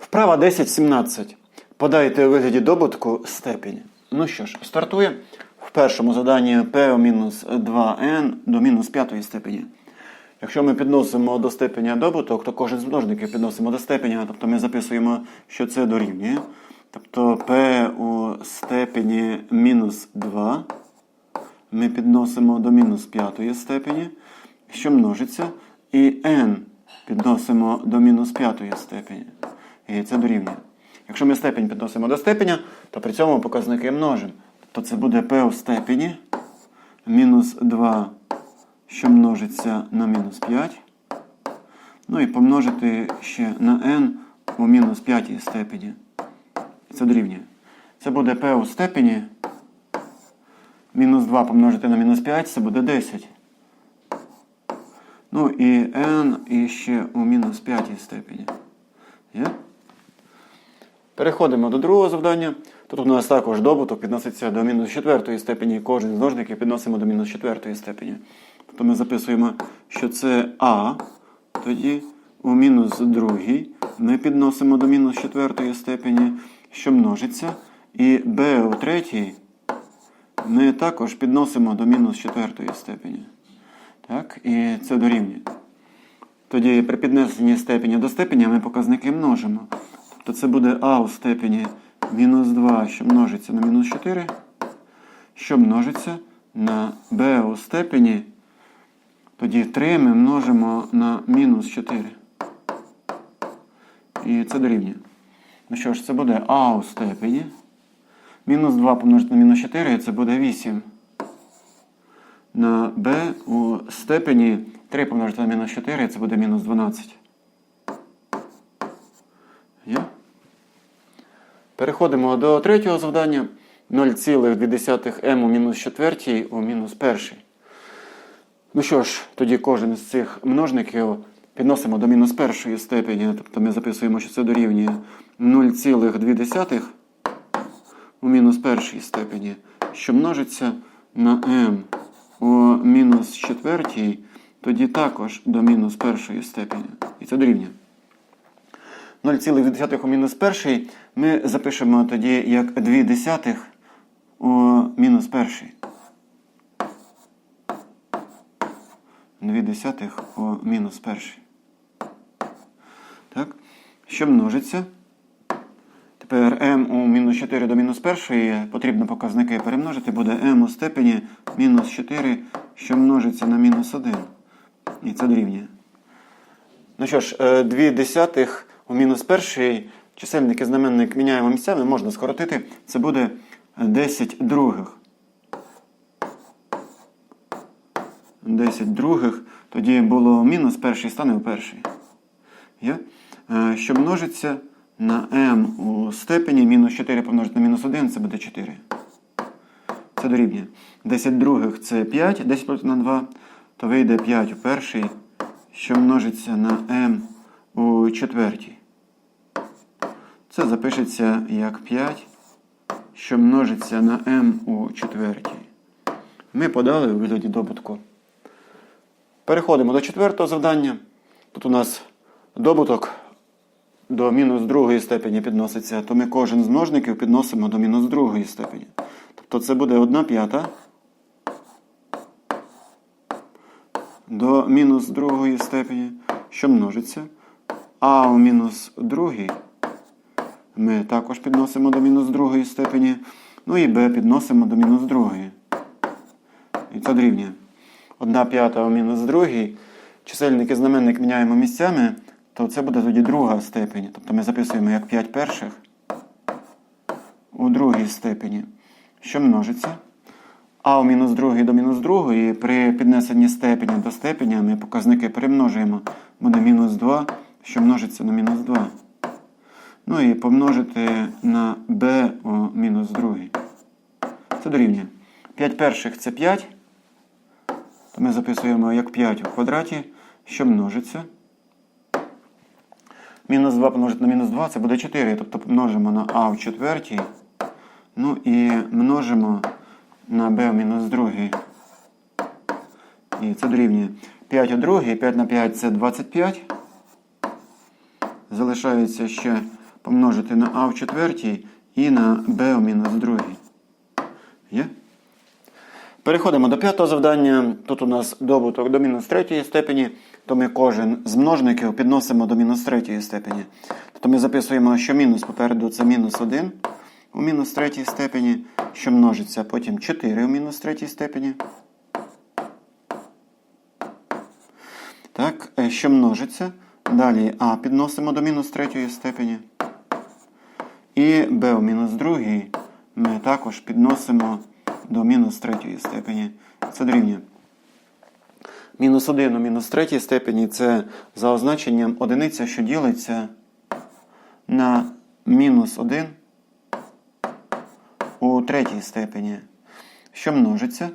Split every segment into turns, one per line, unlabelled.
Вправа 10.17. Подайте у вигляді добутку степені. Ну що ж, стартує в першому заданні p мінус 2n до мінус п'ятої степені. Якщо ми підносимо до степеня добуток, то кожен з множників підносимо до степеня, тобто ми записуємо, що це дорівнює. Тобто p у степені мінус 2 ми підносимо до мінус п'ятої степені, що множиться, і n підносимо до мінус п'ятої степені. І це дорівнює. Якщо ми степень підносимо до степеня, то при цьому показники множимо. Тобто це буде p у степені мінус 2, що множиться на мінус 5. Ну і помножити ще на n у мінус п'ятій степені. Це дорівнює. Це буде p у степені. Мінус 2 помножити на мінус 5, це буде 10. Ну і n і ще у мінус п'ятій степені. Є? Переходимо до другого завдання. Тут у нас також добуток підноситься до мінус четвертої степені. Кожен з множників підносимо до мінус четвертої степені. Тобто ми записуємо, що це А, тоді у мінус другій ми підносимо до мінус четвертої степені, що множиться. І Б у третій ми також підносимо до мінус четвертої степені. Так? І це дорівнює. Тоді при піднесенні степені до степені ми показники множимо. Тобто це буде а у степені мінус 2, що множиться на мінус 4, що множиться на b у степені. Тоді 3 ми множимо на мінус 4. І це дорівнює. Ну що ж, це буде а у степені. Мінус 2 помножити на мінус 4, це буде 8. На b у степені 3 помножити на мінус 4, це буде мінус 12. Переходимо до третього завдання. 0,2m у мінус 4 у мінус 1. Ну що ж, тоді кожен з цих множників підносимо до мінус першої степені. Тобто ми записуємо, що це дорівнює 0,2 у мінус першій степені, що множиться на m у мінус четвертій, тоді також до мінус першої степені. І це дорівнює. 0,2 у мінус перший ми запишемо тоді як 2 десятих у мінус перший. 2 десятих у мінус перший. Так? Що множиться? Тепер m у мінус 4 до мінус 1 потрібно показники перемножити, буде m у степені мінус 4, що множиться на мінус 1. І це дорівнює. Ну що ж, 2 десятих у мінус 1 чисельник і знаменник міняємо місцями, можна скоротити. Це буде 10 других. 10 других. Тоді було мінус перший, стане у перший. Є? Е, Що множиться на m у степені мінус 4 помножити на мінус 1, це буде 4. Це дорівнює. 10 других це 5, 10 помножити на 2, то вийде 5 у перший, що множиться на m у четвертій. Це запишеться як 5, що множиться на m у четвертій. Ми подали у вигляді добутку. Переходимо до четвертого завдання. Тут у нас добуток до мінус другої степені підноситься, то ми кожен з множників підносимо до мінус другої степені. Тобто це буде 1 п'ята до мінус другої степені, що множиться. А у мінус другій ми також підносимо до мінус другої степені. Ну і b підносимо до мінус другої. І це дорівнює. 1 п'ята у мінус другій. Чисельник і знаменник міняємо місцями, то це буде тоді друга степень. Тобто ми записуємо як 5 перших у другій степені. Що множиться? А у мінус другій до мінус другої при піднесенні степені до степеня ми показники перемножуємо. Буде мінус 2, що множиться на мінус 2. Ну і помножити на b у мінус другій. Це дорівнює. 5 перших це 5. То ми записуємо як 5 у квадраті, що множиться. Мінус 2 помножити на мінус 2 це буде 4. Тобто помножимо на а в четвертій. Ну і множимо на b в мінус другій. І це дорівнює 5 у другій, 5 на 5 це 25. Залишається ще помножити на А в четвертій і на Б у мінус другій. Є? Переходимо до п'ятого завдання. Тут у нас добуток до мінус третьої степені, то ми кожен з множників підносимо до мінус третьої степені. Тобто ми записуємо, що мінус попереду це мінус 1 у мінус третій степені, що множиться потім 4 у мінус третій степені. Так, е, що множиться. Далі А підносимо до мінус третьої степені. І b у мінус другій ми також підносимо до мінус третьої степені. Це дорівнює. Мінус 1 у мінус третій степені це за означенням одиниця, що ділиться на мінус 1 у третій степені. Що множиться?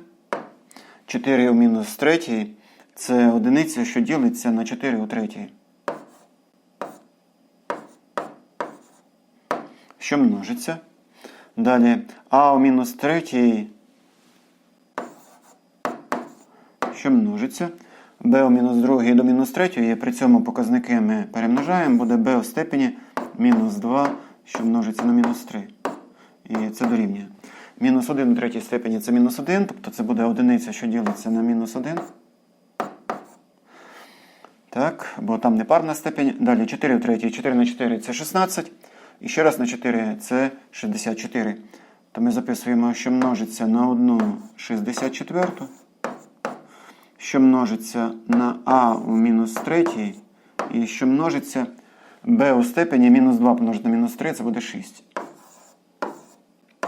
4 у мінус третій це одиниця, що ділиться на 4 у третій. Що множиться? Далі а у мінус третій, що множиться. b у мінус другій до мінус третьої, при цьому показники ми перемножаємо, буде b у степені мінус 2, що множиться на мінус 3. І це дорівнює. Мінус 1 у третій степені це мінус 1, тобто це буде одиниця, що ділиться на мінус 1. Так, бо там не парна степень. Далі 4 у третій, 4 на 4 це 16. І ще раз на 4 це 64. То ми записуємо, що множиться на 1 64, що множиться на А у мінус 3, і що множиться Б у степені мінус 2 помножити на мінус 3, це буде 6.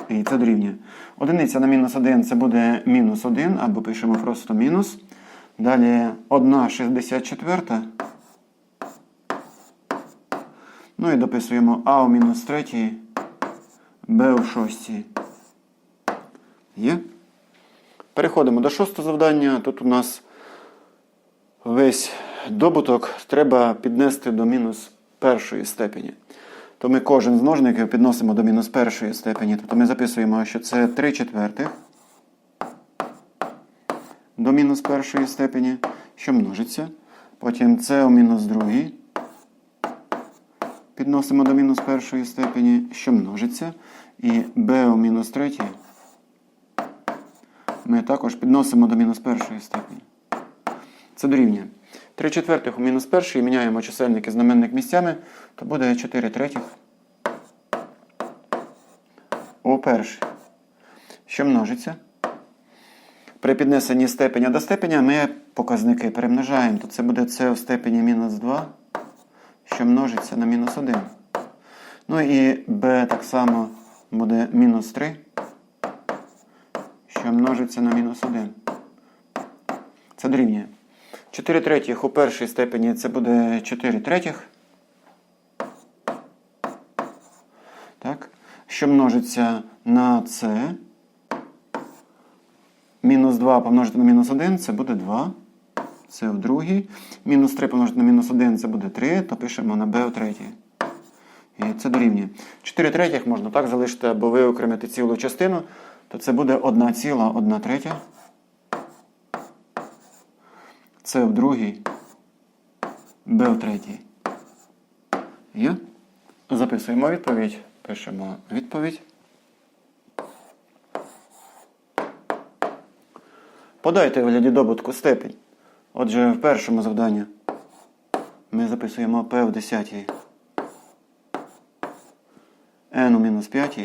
І це дорівнює. Одиниця на мінус 1 це буде мінус 1, або пишемо просто мінус. Далі 1 64. Ну і дописуємо А у мінус 3, Б у 6. Є? Переходимо до шостого завдання. Тут у нас весь добуток треба піднести до мінус першої степені. То ми кожен з множників підносимо до мінус першої степені. Тобто ми записуємо, що це 3 четвертих до мінус першої степені, що множиться. Потім це у мінус другій. Підносимо до мінус першої степені, що множиться. І b у мінус третій ми також підносимо до мінус першої степені. Це дорівнює. 3 четвертих у мінус перший міняємо чисельник і знаменник місцями, то буде 4 третіх у перший. Що множиться? При піднесенні степеня до степеня ми показники перемножаємо, то це буде c у степені мінус 2, що множиться на мінус 1. Ну і b так само буде мінус 3, що множиться на мінус 1. Це дорівнює. 4 третіх у першій степені це буде 4 третіх. Так. Що множиться на c. Мінус 2 помножити на мінус 1 це буде 2. Це у другій. Мінус 3 помножити на мінус 1 це буде 3, то пишемо на b у третій. І це дорівнює. 4 третіх можна так залишити, або виокремити цілу частину, то це буде 1 ціла 1 третя. Це в другій, Б в третій. Є? Записуємо відповідь. Пишемо відповідь. Подайте в вигляді добутку степень. Отже, в першому завданні ми записуємо P в 10, N у мінус 5.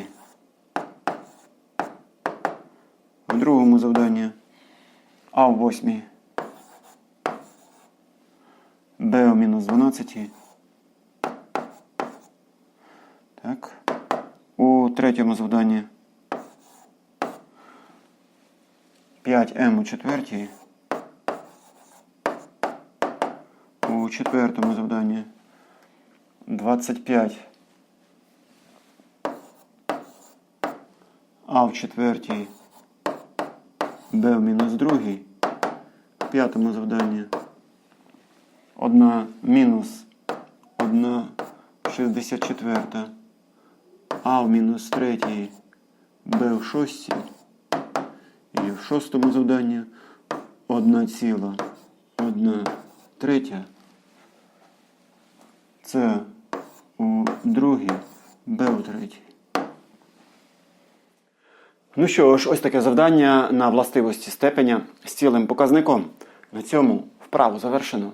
В другому завданні А в 8. b у мінус 12. Так. У третьому завданні 5m у четвертій. У четвертому завданні. 25 а в четвертій. B в мінус другій. В п'ятому завданні. 1 мінус 1 64, а в мінус 3, Б в 6 і в шостому завданні 1 ціла 1 третя. Це у другій, Б у третій. Ну що ж, ось таке завдання на властивості степеня з цілим показником. На цьому вправу завершено.